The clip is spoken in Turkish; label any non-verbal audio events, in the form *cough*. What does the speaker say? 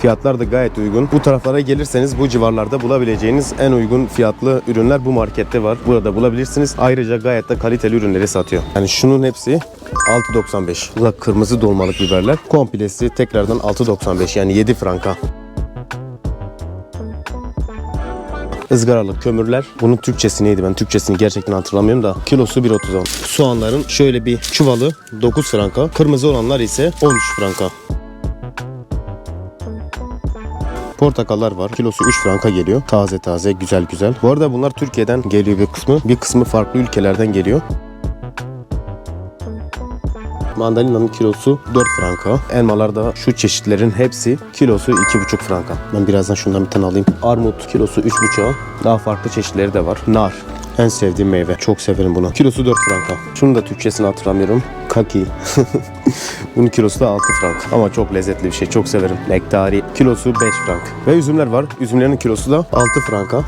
Fiyatlar da gayet uygun. Bu taraflara gelirseniz bu civarlarda bulabileceğiniz en uygun fiyatlı ürünler bu markette var. Burada bulabilirsiniz. Ayrıca gayet de kaliteli ürünleri satıyor. Yani şunun hepsi 6.95. Bu da kırmızı dolmalık biberler. Komplesi tekrardan 6.95 yani 7 franka. Izgaralı kömürler. Bunun Türkçesi neydi ben Türkçesini gerçekten hatırlamıyorum da. Kilosu 1.30. Soğanların şöyle bir çuvalı 9 franka. Kırmızı olanlar ise 13 franka. Portakallar var. Kilosu 3 franka geliyor. Taze taze, güzel güzel. Bu arada bunlar Türkiye'den geliyor bir kısmı. Bir kısmı farklı ülkelerden geliyor. Mandalina'nın kilosu 4 franka. Elmalarda şu çeşitlerin hepsi kilosu 2,5 franka. Ben birazdan şundan bir tane alayım. Armut kilosu 3,5. Daha farklı çeşitleri de var. Nar. En sevdiğim meyve. Çok severim bunu. Kilosu 4 franka. Şunun da Türkçesini hatırlamıyorum. Kaki. *laughs* Bunun kilosu da 6 frank. Ama çok lezzetli bir şey. Çok severim. Nektari. Kilosu 5 frank. Ve üzümler var. Üzümlerin kilosu da 6 franka.